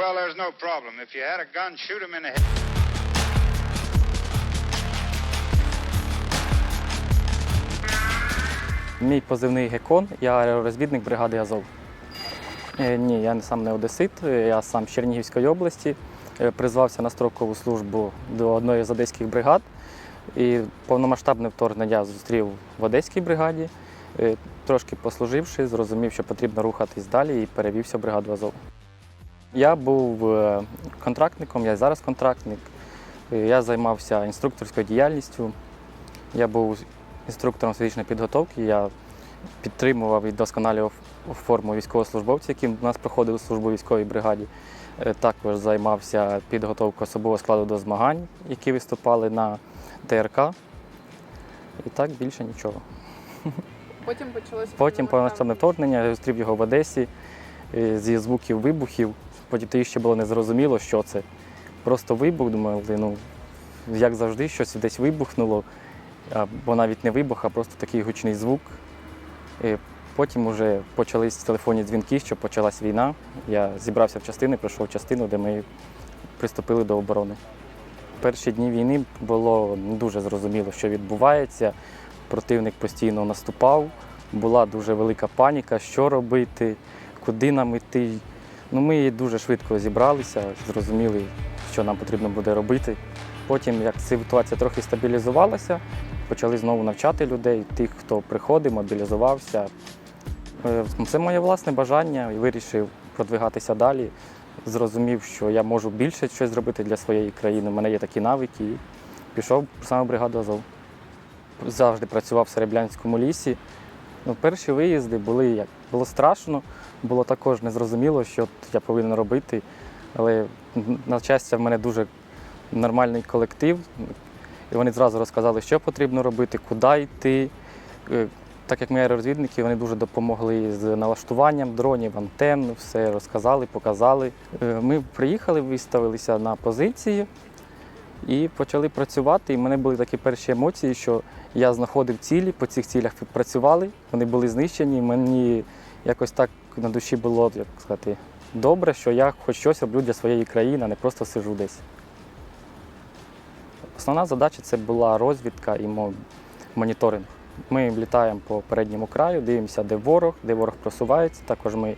Well, there's no problem. If you had a gun, shoot him in the head. Мій позивний Гекон, я аеророзвідник бригади Азов. Е, Ні, я сам не одесит, е, я сам з Чернігівської області. Е, Призвався на строкову службу до одної з одеських бригад. І повномасштабне вторгнення зустрів в одеській бригаді. Трошки послуживши, зрозумів, що потрібно рухатись далі і перевівся в бригаду Азов. Я був е, контрактником, я зараз контрактник. Е, Я займався інструкторською діяльністю. Я був інструктором фізичної підготовки. Я підтримував і досконалював форму військовослужбовців, які в нас проходили службу військовій бригаді. Е, Також займався підготовкою особового складу до змагань, які виступали на ТРК. І так більше нічого. Потім почалося Потім повномасштабне вторгнення, я зустрів його в Одесі зі звуків вибухів. Тоді ще було незрозуміло, що це. Просто вибух, думали, ну, як завжди, щось десь вибухнуло, або навіть не вибух, а просто такий гучний звук. І потім вже почались телефонні дзвінки, що почалась війна. Я зібрався в частини, прийшов в частину, де ми приступили до оборони. Перші дні війни було дуже зрозуміло, що відбувається. Противник постійно наступав, була дуже велика паніка, що робити, куди нам йти. Ну, ми дуже швидко зібралися, зрозуміли, що нам потрібно буде робити. Потім, як ситуація трохи стабілізувалася, почали знову навчати людей, тих, хто приходив, мобілізувався. Е, Це моє власне бажання вирішив продвигатися далі. Зрозумів, що я можу більше щось зробити для своєї країни. У мене є такі навики. І пішов саме бригаду Азов. Завжди працював в Серебрянському лісі. Ну, перші виїзди були як було страшно, було також незрозуміло, що я повинен робити. Але на щастя, в мене дуже нормальний колектив. І вони зразу розказали, що потрібно робити, куди йти. Е, Так як ми аеророзвідники, вони дуже допомогли з налаштуванням дронів, антенн, все розказали, показали. Е, Ми приїхали, виставилися на позиції і почали працювати. І в мене були такі перші емоції, що я знаходив цілі, по цих цілях працювали, вони були знищені. Мені якось так на душі було, як сказати, добре, що я хоч щось роблю для своєї країни, а не просто сижу десь. Основна задача це була розвідка і моніторинг. Ми літаємо по передньому краю, дивимося, де ворог, де ворог просувається. Також ми,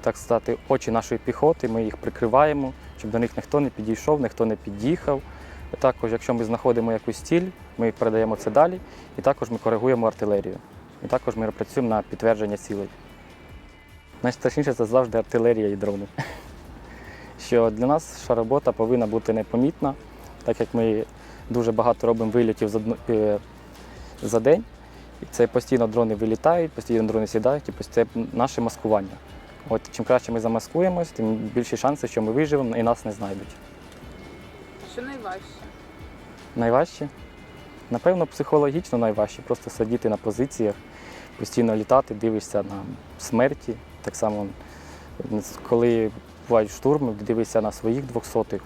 так сказати, очі нашої піхоти, ми їх прикриваємо, щоб до них ніхто не підійшов, ніхто не під'їхав. Також, якщо ми знаходимо якусь ціль, ми передаємо це далі, і також ми коригуємо артилерію. І також ми працюємо на підтвердження цілей. Найстрашніше це завжди артилерія і дрони. Що для нас наша робота повинна бути непомітна, так як ми дуже багато робимо вильотів за, е, за день. І це постійно дрони вилітають, постійно дрони сідають, і це наше маскування. От чим краще ми замаскуємось, тим більші шанси, що ми виживемо і нас не знайдуть. Що найважче? Найважче? Напевно, психологічно найважче. Просто сидіти на позиціях, постійно літати, дивишся на смерті. Так само, коли бувають штурми, дивишся на своїх двохсотих,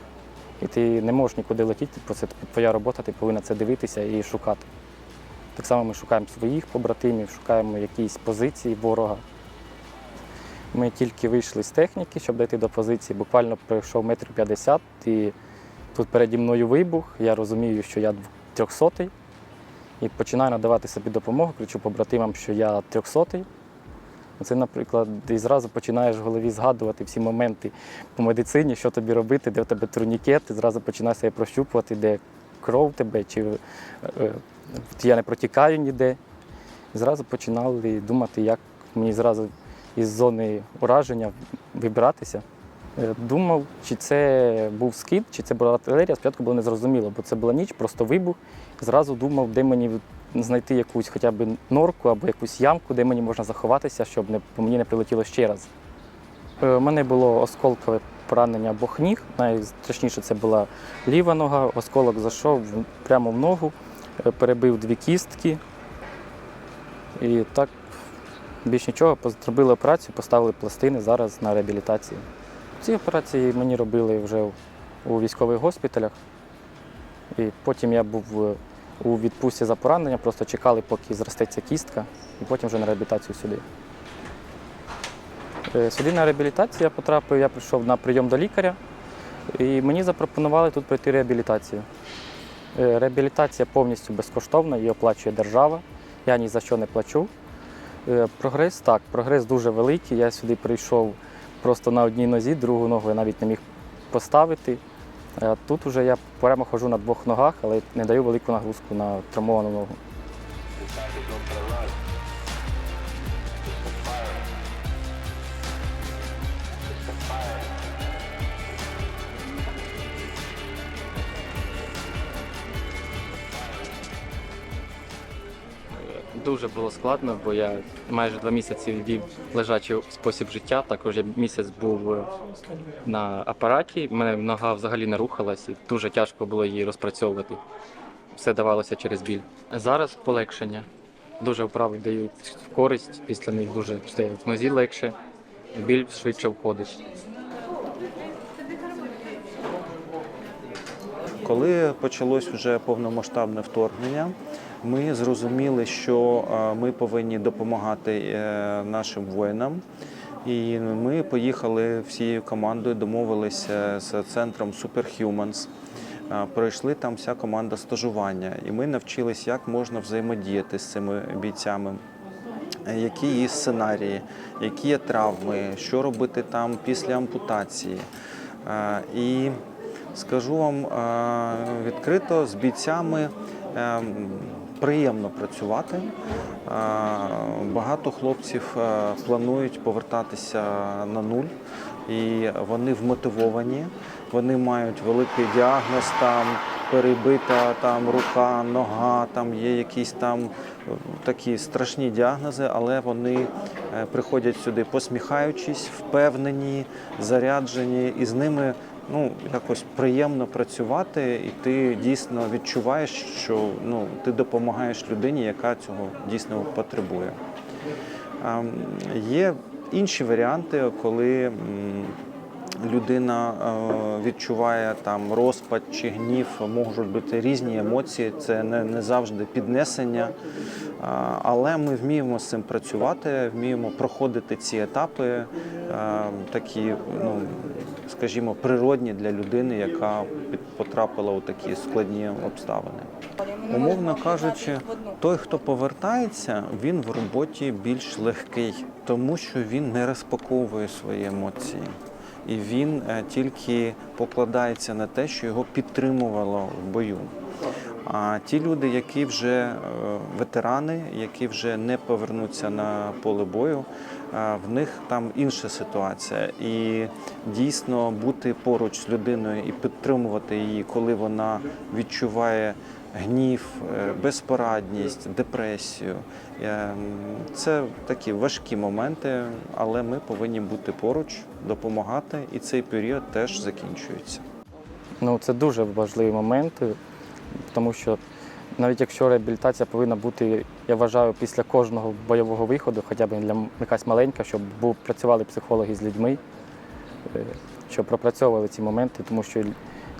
і ти не можеш нікуди летіти, це твоя робота, ти повинен це дивитися і шукати. Так само ми шукаємо своїх побратимів, шукаємо якісь позиції ворога. Ми тільки вийшли з техніки, щоб дійти до позиції. Буквально пройшов метр п'ятдесят, тут переді мною вибух. Я розумію, що я трьохсотий, і починаю надавати собі допомогу, кричу побратимам, що я трьохсотий. Це, наприклад, і зразу починаєш в голові згадувати всі моменти по медицині, що тобі робити, де в тебе турнікет, ти зразу починаєш себе прощупувати, де кров тебе, чи е, е, я не протікаю ніде. І зразу починали думати, як мені зразу із зони ураження вибиратися. Е, Думав, чи це був скид, чи це була артилерія. Спочатку було незрозуміло, бо це була ніч, просто вибух. Зразу думав, де мені знайти якусь хоча б норку або якусь ямку, де мені можна заховатися, щоб не, мені не прилетіло ще раз. Е, У мене було осколкове поранення обох ніг. Найстрашніше це була ліва нога. Осколок зайшов прямо в ногу, е, перебив дві кістки. І так більш нічого, зробили операцію, поставили пластини зараз на реабілітації. Ці операції мені робили вже у військових госпіталях. І потім я був е, у відпустці за поранення, просто чекали, поки зростеться кістка, і потім вже на реабілітацію сюди. Е, Сюди на реабілітацію я потрапив, я прийшов на прийом до лікаря, і мені запропонували тут пройти реабілітацію. Е, Реабілітація повністю безкоштовна, її оплачує держава. Я ні за що не плачу. Прогрес так, прогрес дуже великий. Я сюди прийшов просто на одній нозі, другу ногу я навіть не міг поставити. Тут вже я прямо хожу на двох ногах, але не даю велику нагрузку на травмовану ногу. Дуже було складно, бо я майже два місяці вів лежачий спосіб життя. Також я місяць був е, на апараті. Мене нога взагалі не рухалась, і дуже тяжко було її розпрацьовувати. Все давалося через біль. Зараз полегшення. Дуже вправи дають користь, після них дуже стає в нозі легше, біль швидше входить. Коли почалось вже повномасштабне вторгнення, ми зрозуміли, що е, ми повинні допомагати е, нашим воїнам. І ми поїхали всією командою, домовилися з центром Superhumans. Е, Пройшли там вся команда стажування, і ми навчились, як можна взаємодіяти з цими бійцями. Які є сценарії, які є травми, що робити там після ампутації. І скажу вам відкрито, з бійцями е, приємно працювати. Е, Багато хлопців е, планують повертатися на нуль, і вони вмотивовані. Вони мають великий діагноз, там перебита там рука, нога, там є якісь там е, такі страшні діагнози, але вони приходять сюди посміхаючись, впевнені, заряджені, і з ними ну якось приємно працювати, і ти дійсно відчуваєш, що ну ти допомагаєш людині, яка цього дійсно потребує. Ем, Є інші варіанти, коли людина е, відчуває там розпад чи гнів, можуть бути різні емоції, це не, не завжди піднесення. Але ми вміємо з цим працювати, вміємо проходити ці етапи, е, такі, ну скажімо, природні для людини, яка потрапила у такі складні обставини. Умовно кажучи, той, хто повертається, він в роботі більш легкий, тому що він не розпаковує свої емоції. І він е, тільки покладається на те, що його підтримувало в бою. А ті люди, які вже е, ветерани, які вже не повернуться на поле бою, е, в них там інша ситуація. І дійсно бути поруч з людиною і підтримувати її, коли вона відчуває гнів, е, безпорадність, депресію. Е, Це такі важкі моменти, але ми повинні бути поруч, допомагати, і цей період теж закінчується. Ну, це дуже важливий момент, е, тому що навіть якщо реабілітація повинна бути, я вважаю, після кожного бойового виходу, хоча б для якась маленька, щоб був, працювали психологи з людьми, е, щоб пропрацьовували ці моменти, тому що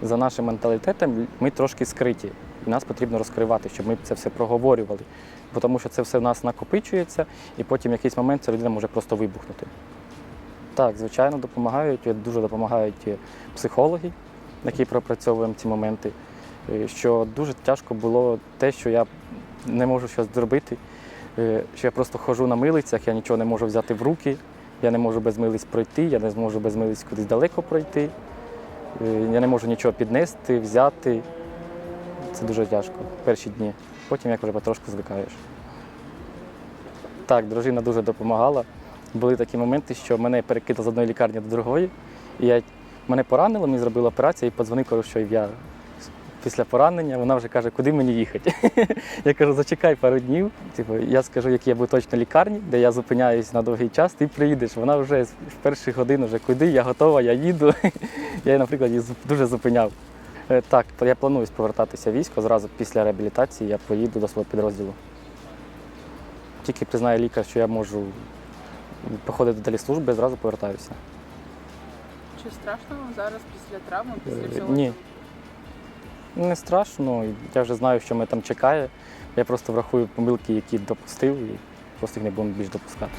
за нашим менталітетом ми трошки скриті, і нас потрібно розкривати, щоб ми це все проговорювали. Бо Тому що це все в нас накопичується, і потім в якийсь момент ця людина може просто вибухнути. Так, звичайно, допомагають, дуже допомагають е, психологи, які пропрацьовуємо ці моменти. Е, Що дуже тяжко було те, що я не можу щось зробити, е, що я просто ходжу на милицях, я нічого не можу взяти в руки, я не можу без милиць пройти, я не зможу без милиць кудись далеко пройти, я не можу нічого піднести, взяти. Це дуже тяжко перші дні. Потім як вже потрошку звикаєш. Так, дружина дуже допомагала. Були такі моменти, що мене перекинуло з одної лікарні до другої. І я, мене поранило, мені зробили операцію і подзвонив, кажу, що я після поранення. Вона вже каже, куди мені їхати. я кажу, зачекай пару днів. Типу, я скажу, які я буду точно лікарні, де я зупиняюсь на довгий час, ти приїдеш. Вона вже в перші години вже куди, я готова, я їду. я, наприклад, її дуже зупиняв. Е, Так, я планую повертатися в військо. Зразу після реабілітації я поїду до свого підрозділу. Тільки признає лікар, що я можу походити далі служби, зразу повертаюся. Чи страшно вам зараз після травми, після Е, всього? ні. Не страшно, я вже знаю, що мене там чекає. Я просто врахую помилки, які допустив, і просто їх не буду більш допускати.